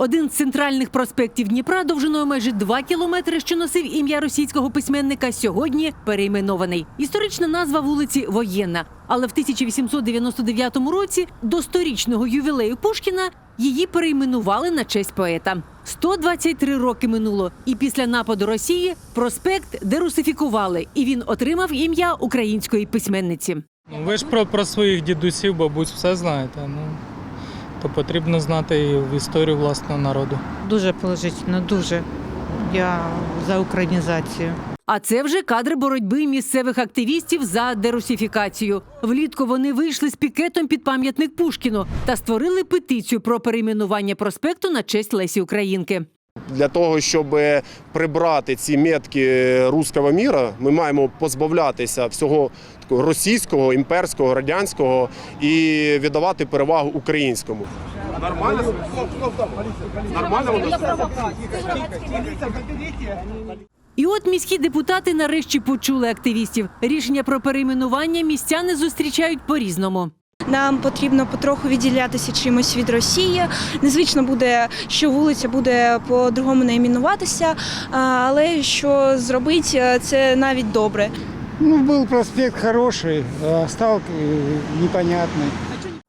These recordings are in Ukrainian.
Один з центральних проспектів Дніпра довжиною майже 2 кілометри, що носив ім'я російського письменника, сьогодні перейменований. Історична назва вулиці Воєнна. Але в 1899 році до сторічного ювілею Пушкіна її перейменували на честь поета. 123 роки минуло, і після нападу Росії проспект дерусифікували, і він отримав ім'я української письменниці. Ви ж про, про своїх дідусів, бабусь, все знаєте. Ну, то потрібно знати і в історію власного народу. Дуже положительно, дуже. Я за українізацію. А це вже кадри боротьби місцевих активістів за дерусифікацію. Влітку вони вийшли з пікетом під пам'ятник Пушкіну та створили петицію про перейменування проспекту на честь Лесі Українки. Для того, щоб прибрати ці метки руського міра, ми маємо позбавлятися всього російського, імперського, радянського і віддавати перевагу українському. Нормально? Нормально? І от міські депутати нарешті почули активістів. Рішення про перейменування містяни зустрічають по-різному. Нам потрібно потроху відділятися чимось від Росії. Незвично буде, що вулиця буде по-другому найменуватися, а, але що зробити, це навіть добре. Ну, был проспект хороший, а стал э, непонятный.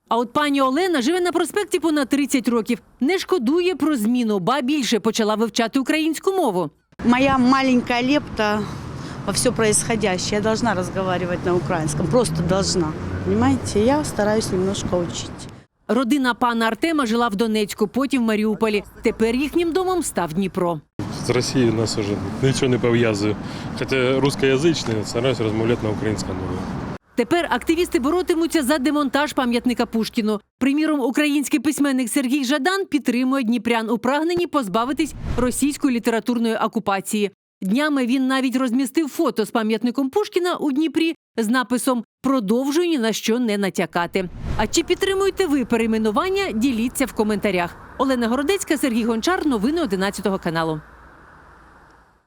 А от пані Олена живе на проспекті понад 30 років. Не шкодує про зміну, ба більше почала вивчати українську мову. Моя маленькая лепта во все происходящее. Я должна разговаривать на украинском, просто должна. Понимаете, я стараюсь немножко учить. Родина пана Артема жила в Донецьку, потім в Маріуполі. Тепер їхнім домом став Дніпро. З Росією нас уже нічого не пов'язує. Хоча рускоязичний, стараюсь розмовляти на українському мові. Тепер активісти боротимуться за демонтаж пам'ятника Пушкіну. Приміром, український письменник Сергій Жадан підтримує дніпрян у прагненні позбавитись російської літературної окупації. Днями він навіть розмістив фото з пам'ятником Пушкіна у Дніпрі з написом Продовжую ні на що не натякати. А чи підтримуєте ви перейменування? Діліться в коментарях. Олена Городецька, Сергій Гончар. Новини 11 каналу.